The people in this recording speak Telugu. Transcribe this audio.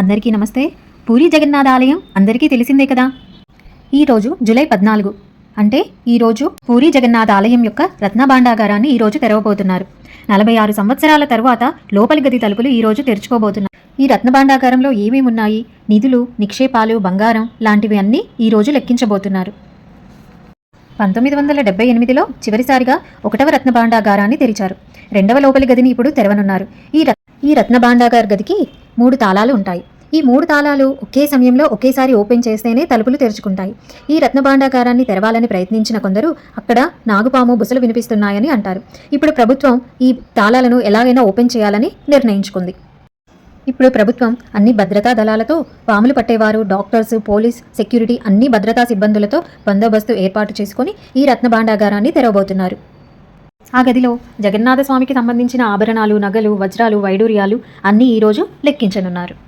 అందరికీ నమస్తే. పూరి జగన్నాథ ఆలయం అందరికీ తెలిసిందే కదా? ఈరోజు జూలై పద్నాలుగు. అంటే ఈరోజు పూరి జగన్నాథ ఆలయం యొక్క రత్నభాండాగారాన్ని ఈరోజు తెరవబోతున్నారు. నలభై ఆరు సంవత్సరాల తరువాత లోపలి గది తలుపులు ఈరోజు తెరుచుకోబోతున్నారు ఈ రత్నభాండాగారంలో ఏమేమి ఉన్నాయి? నిధులు నిక్షేపాలు బంగారం లాంటివి అన్నీ ఈరోజు లెక్కించబోతున్నారు. పంతొమ్మిది వందల డెబ్బై ఎనిమిదిలో చివరిసారిగా ఒకటవ రత్నభాండాగారాన్ని తెరిచారు. రెండవ లోపలి గదిని ఇప్పుడు తెరవనున్నారు. ఈ ఈ రత్నభాండాగార్ గదికి మూడు తాళాలు ఉంటాయి. ఈ మూడు తాళాలు ఒకే సమయంలో ఒకేసారి ఓపెన్ చేస్తేనే తలుపులు తెరుచుకుంటాయి. ఈ రత్నభాండాకారాన్ని తెరవాలని ప్రయత్నించిన కొందరు అక్కడ నాగుపాము బుసలు వినిపిస్తున్నాయని అంటారు. ఇప్పుడు ప్రభుత్వం ఈ తాళాలను ఎలాగైనా ఓపెన్ చేయాలని నిర్ణయించుకుంది. ఇప్పుడు ప్రభుత్వం అన్ని భద్రతా దళాలతో పాములు పట్టేవారు డాక్టర్స్ పోలీస్ సెక్యూరిటీ అన్ని భద్రతా సిబ్బందులతో బందోబస్తు ఏర్పాటు చేసుకొని ఈ రత్న భాండాగారాన్ని తెరవబోతున్నారు. ఆ గదిలో జగన్నాథ స్వామికి సంబంధించిన ఆభరణాలు నగలు వజ్రాలు వైడూర్యాలు అన్నీ ఈరోజు లెక్కించనున్నారు.